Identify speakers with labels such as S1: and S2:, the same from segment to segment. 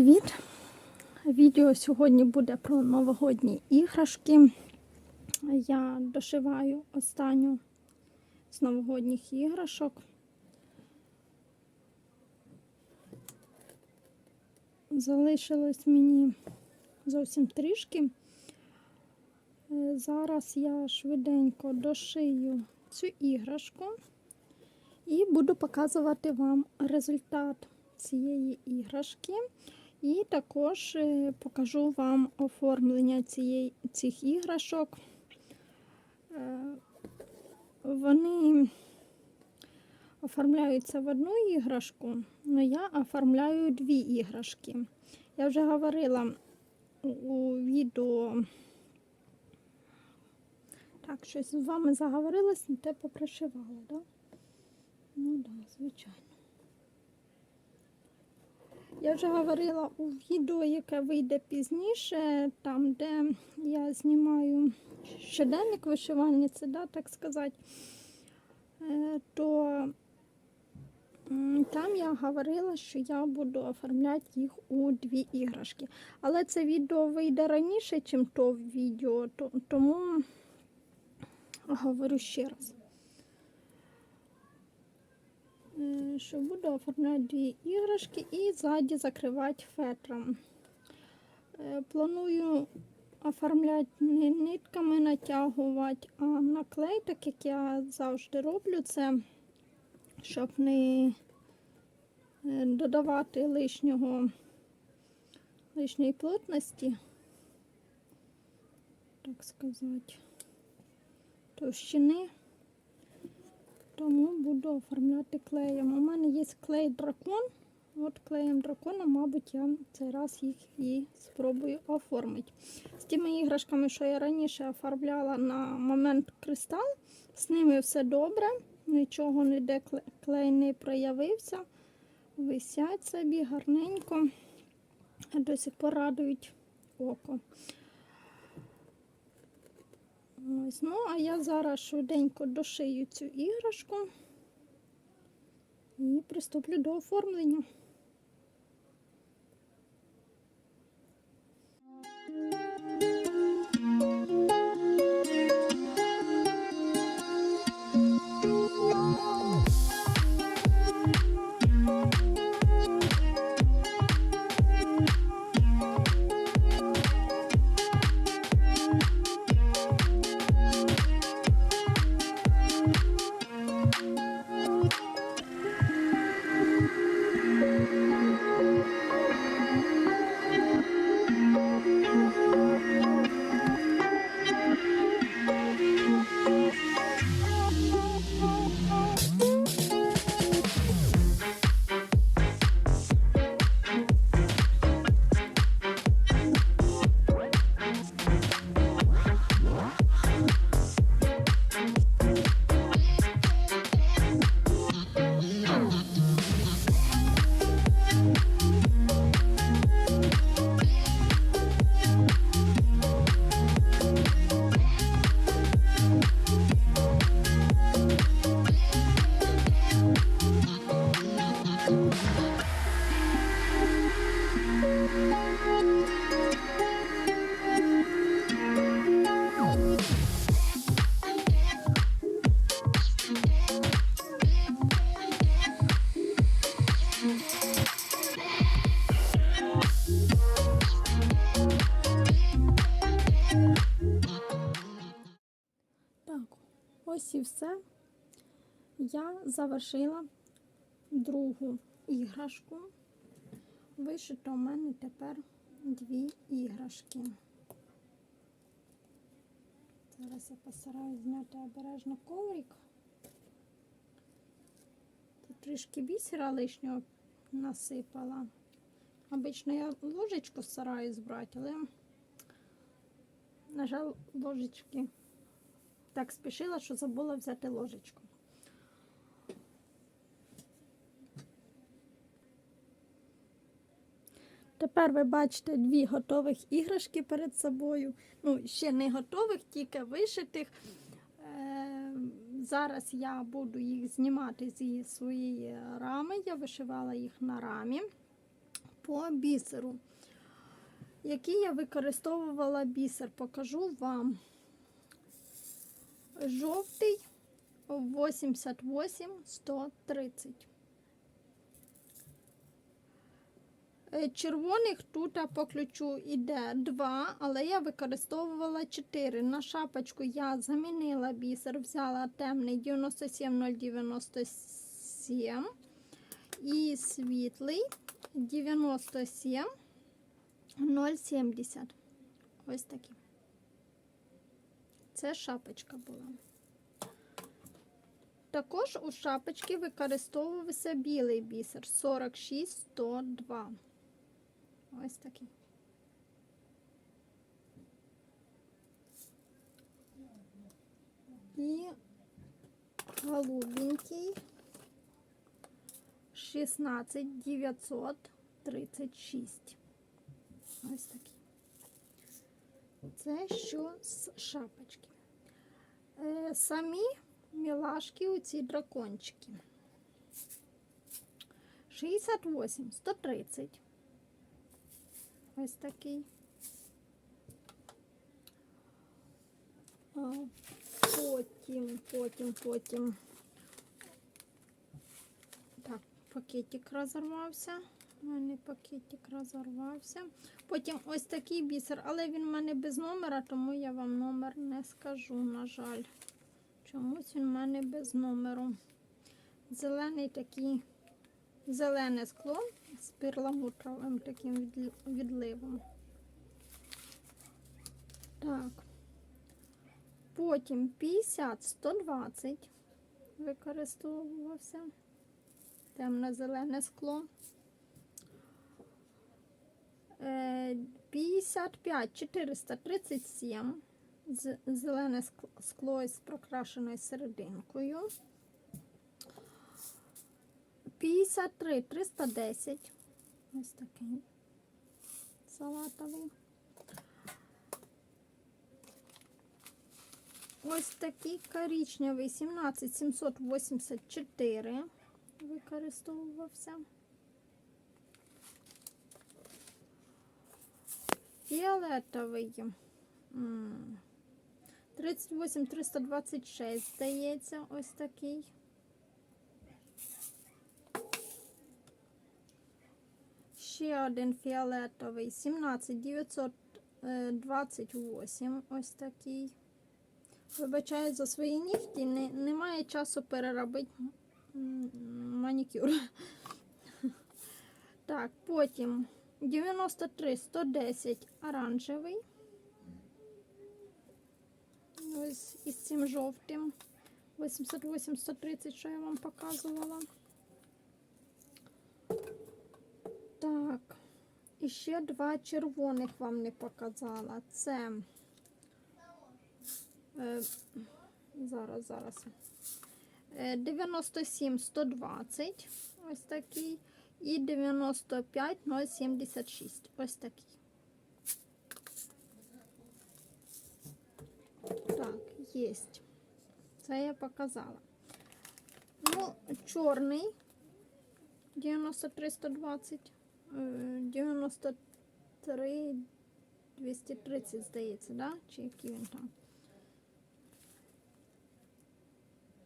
S1: привіт! Відео сьогодні буде про новогодні іграшки. Я дошиваю останню з новогодніх іграшок. Залишилось мені зовсім трішки. Зараз я швиденько дошию цю іграшку і буду показувати вам результат цієї іграшки. І також е, покажу вам оформлення цієї, цих іграшок. Е, Вони оформляються в одну іграшку, але я оформляю дві іграшки. Я вже говорила у відео. Так, щось з вами заговорилось, не те попришивала, так? Да? Ну так, да, звичайно. Я вже говорила у відео, яке вийде пізніше, там, де я знімаю щоденник вишивальниці, да, так сказати, е, то там я говорила, що я буду оформляти їх у дві іграшки. Але це відео вийде раніше, ніж то відео, тому говорю ще раз. Е, що буду оформляти іграшки і ззаді закривати фетром. Е, Планую оформляти не нитками натягувати, а на клей, так як я завжди роблю це, щоб не е, додавати лишнього, лишньої плотності, так сказати, товщини тому буду оформляти клеєм. У мене є клей дракон. От клеєм дракона, мабуть, я цей раз їх і спробую оформити. З тими іграшками, що я раніше оформляла на момент кристал, з ними все добре, нічого ніде клей не проявився. Висять собі гарненько, до сих пор радують око. Ось, ну, а я зараз швиденько дошию цю іграшку і приступлю до оформлення. Так, ось і все. Я завершила другу іграшку. Вишито у мене тепер дві іграшки. Зараз я постараюсь зняти обережно коврик. Тут трішки бісера лишнього насипала. Обично я ложечку стараюсь брати, але, на жаль, ложечки так спішила, що забула взяти ложечку. Тепер ви бачите дві готових іграшки перед собою. Ну, ще не готових, тільки вишитих. Е, Зараз я буду їх знімати зі своєї рами. Я вишивала їх на рамі. по бісеру. Який я використовувала бісер, покажу вам. Жовтий 88 130. Е, Червоних тут по ключу йде 2, але я використовувала 4. На шапочку я замінила бісер, взяла темний 97097 і світлий 97 0,70. Ось такі. Це шапочка була. Також у шапочки використовувався білий бісер 46102. Ось такий. І голубенький 16936. Ось такий. Це що з шапочки. Е, самі мілашки у ці дракончики. 68, 130. Ось такий. Потім, потім, потім. Так, пакетик розірвався. Мене пакетик розірвався. Потім ось такий бісер, але він в мене без номера, тому я вам номер не скажу, на жаль. Чомусь він в мене без номеру. Зелений такий, зелене скло з перламутровим таким відливом. Так. Потім 50-120 використовувався. Темно-зелене скло. Е, 55-437 зелене ск- скло із прокрашеною серединкою. 53 310. Ось такий салатовий. Ось такий коричневий 17784 використовувався. Фіолетовий. м, 38 326, здається, ось такий. Ще один фіолетовий 17 928, ось такий. Вибачаю за свої нігті, не, немає часу переробити манікюр. Так, потім 93 110 оранжевий. Ось із цим жовтим. 88 130, що я вам показувала. Так, і ще два червоних вам не показала. Це е, зараз, зараз. Е, 97 120, ось такий. І 95 076, ось такий. Так, єсть. Це я показала. Ну, чорний 93 120, е, 93 230, здається, да? Чи який він там?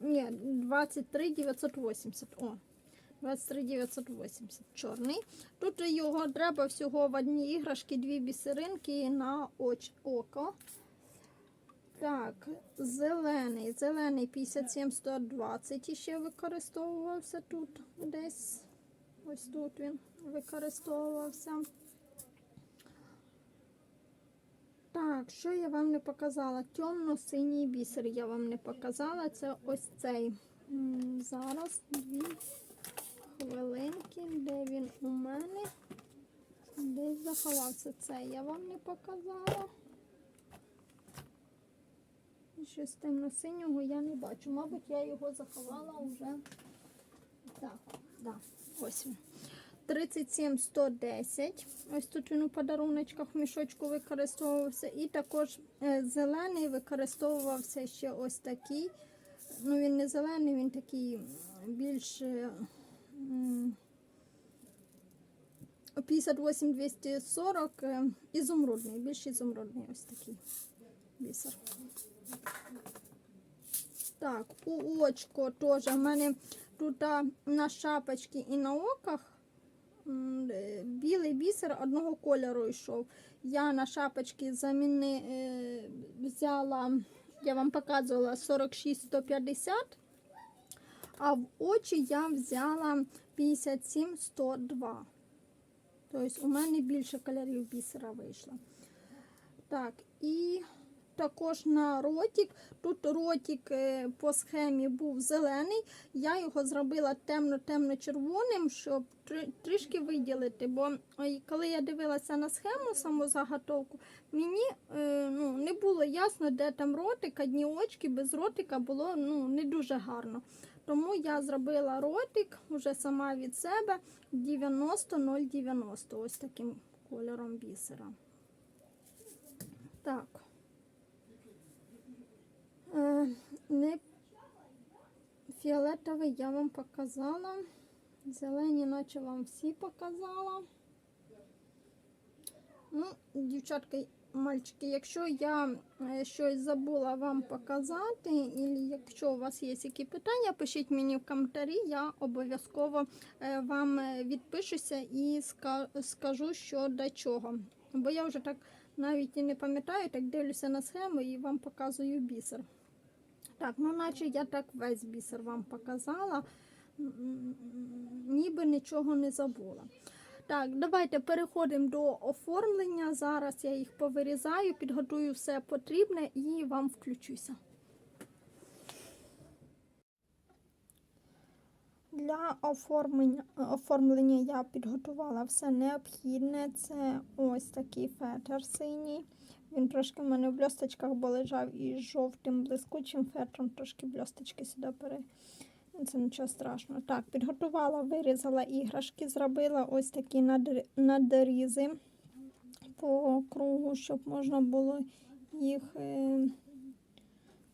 S1: Ні, 23 980. О, 23 980 чорний. Тут його треба всього в одній іграшки дві бісеринки на оч, око. Так, зелений. Зелений 57 120 ще використовувався тут десь. Ось тут він використовувався. Так, що я вам не показала? Темно-синій бісер я вам не показала. Це ось цей. Зараз дві хвилинки. Де він у мене? Десь заховався цей. Я вам не показала. Щось темно-синього я не бачу. Мабуть, я його заховала вже. Так, да, ось він. 37 110. Ось тут він у подаруночках в мішочку використовувався. І також е, зелений використовувався ще ось такий. Ну, він не зелений, він такий більш е, 58-240 е, ізумрудний, більш ізумрудний ось такий бісер. Так, у очко теж. У мене тут на шапочці і на оках е, білий бісер одного кольору йшов. Я на шапочці заміни е, взяла, я вам показувала 46-150, а в очі я взяла 57-102. Тобто у мене більше кольорів бісера вийшло. Так, і також на ротик. Тут ротик е, по схемі був зелений. Я його зробила темно-темно-червоним, щоб трішки виділити. Бо коли я дивилася на схему, саму заготовку, мені е, ну, не було ясно, де там ротик, одні очки без ротика було ну, не дуже гарно. Тому я зробила ротик вже сама від себе 90-090, ось таким кольором бісера. Так. Е, не фіолетовий я вам показала. Зелені, наче вам всі показала. Ну, дівчатка, мальчики, якщо я е, щось забула вам показати, і якщо у вас є які питання, пишіть мені в коментарі, я обов'язково е, вам е, відпишуся і скажу, що до чого. Бо я вже так навіть і не пам'ятаю, так дивлюся на схему і вам показую бісер. Так, ну наче я так весь бісер вам показала, ніби нічого не забула. Так, давайте переходимо до оформлення. Зараз я їх повирізаю, підготую все потрібне і вам включуся. Для оформлення, оформлення я підготувала все необхідне. Це ось такий фетр синій. Він трошки в мене в бльосточках, бо лежав із жовтим блискучим фетром, трошки бльосточки сюди пере. Це нічого страшного. Так, підготувала, вирізала іграшки, зробила ось такі надрізи по кругу, щоб можна було їх е,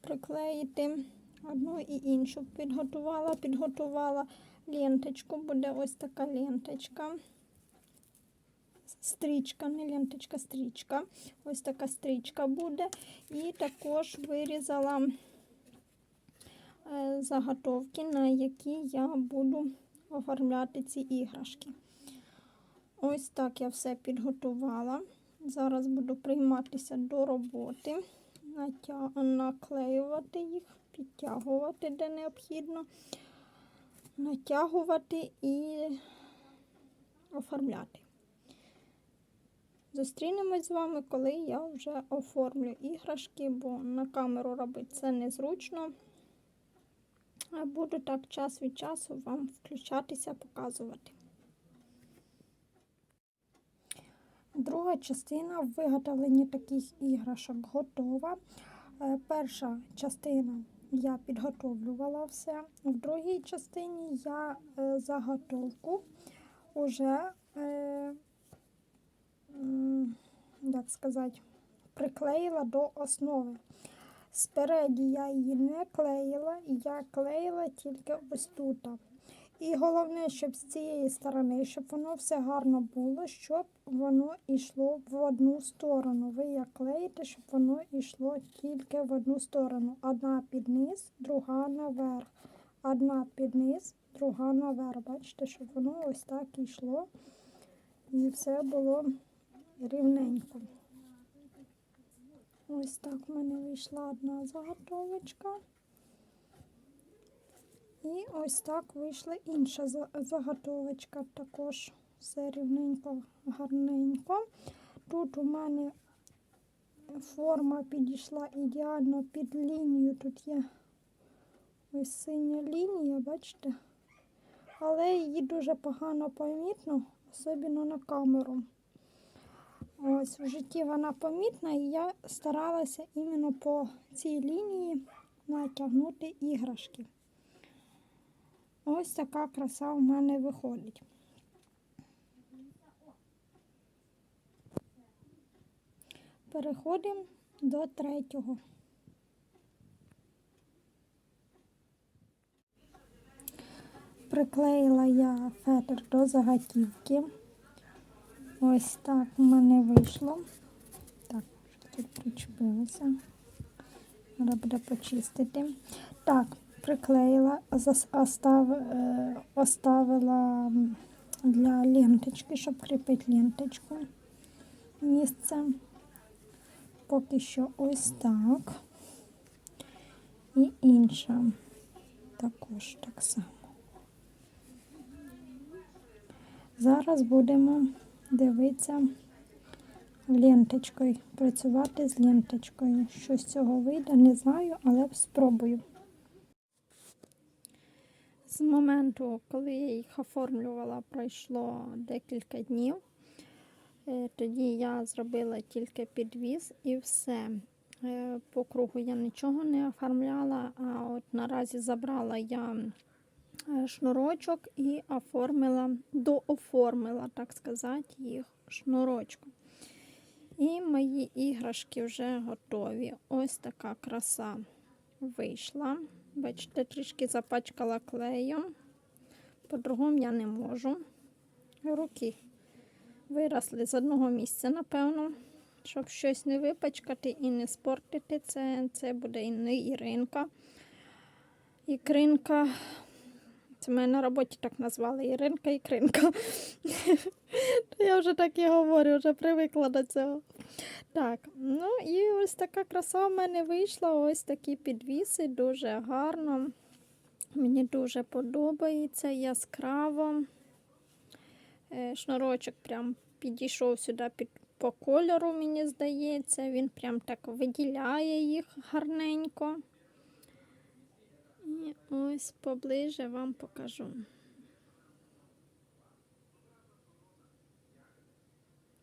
S1: приклеїти. Одну і іншу підготувала, підготувала ленточку, буде ось така ленточка. Стрічка, не ленточка, стрічка. Ось така стрічка буде. І також вирізала заготовки, на які я буду оформляти ці іграшки. Ось так я все підготувала. Зараз буду прийматися до роботи, наклеювати їх, підтягувати де необхідно, натягувати і оформляти. Зустрінемось з вами, коли я вже оформлю іграшки, бо на камеру робити це незручно. Буду так час від часу вам включатися, показувати. Друга частина виготовлення таких іграшок готова. Е, Перша частина я підготовлювала все. В другій частині я е, заготовку вже, е, як сказати, приклеїла до основи. Спереді я її не клеїла, я клеїла тільки ось тут. І головне, щоб з цієї сторони, щоб воно все гарно було, щоб воно йшло в одну сторону. Ви як клеїте, щоб воно йшло тільки в одну сторону. Одна під низ, друга наверх. Одна під низ, друга наверх. Бачите, щоб воно ось так йшло. І все було рівненько. Ось так в мене вийшла одна заготовочка. І ось так вийшла інша заготовочка. Також все рівненько, гарненько. Тут у мене форма підійшла ідеально під лінію. Тут є ось синя лінія, бачите? Але її дуже погано помітно, особливо на камеру. Ось в житті вона помітна, і я старалася іменно по цій лінії натягнути іграшки. Ось така краса у мене виходить. Переходимо до третього. Приклеїла я фетр до заготівки. Ось так у мене вийшло. Так, тут причепилося. Треба буде почистити. Так, приклеїла, остав, е, оставила для ленточки, щоб кріпити ленточку місце. Поки що ось так. І інша також так само. Зараз будемо дивитися ленточкою, працювати з ленточкою. Що з цього вийде, не знаю, але спробую. З моменту, коли я їх оформлювала, пройшло декілька днів. Е, Тоді я зробила тільки підвіз і все. Е, По кругу я нічого не оформляла, а от наразі забрала я шнурочок і оформила, дооформила, так сказати, їх шнурочком. І мої іграшки вже готові. Ось така краса вийшла. Бачите, трішки запачкала клеєм. По-другому я не можу. Руки виросли з одного місця, напевно. Щоб щось не випачкати і не спортити, це, це буде і не Іринка. Ікринка. Це мене на роботі так назвали Іринка Ікринка. То Я вже так і говорю, вже привикла до цього. Так, ну і ось така краса в мене вийшла. Ось такі підвіси, дуже гарно. Мені дуже подобається яскраво. Е, Шнурочок прям підійшов сюди під, по кольору, мені здається. Він прям так виділяє їх гарненько. І ось поближе вам покажу.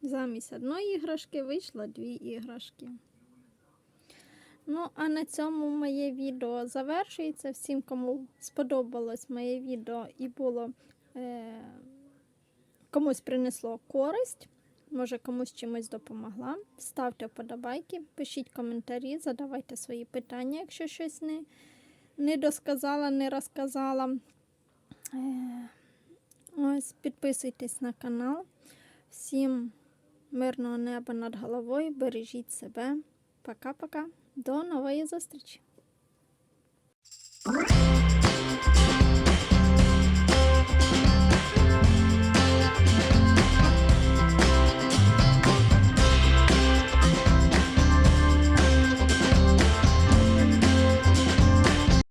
S1: Замість одної іграшки вийшло дві іграшки. Ну, а на цьому моє відео завершується. Всім, кому сподобалось моє відео і було е, комусь принесло користь, може комусь чимось допомогла. Ставте вподобайки, пишіть коментарі, задавайте свої питання, якщо щось не, не досказала, не розказала. Е, ось, Підписуйтесь на канал. Всім мирного неба над головою. Бережіть себе. Пока-пока. До нової зустрічі!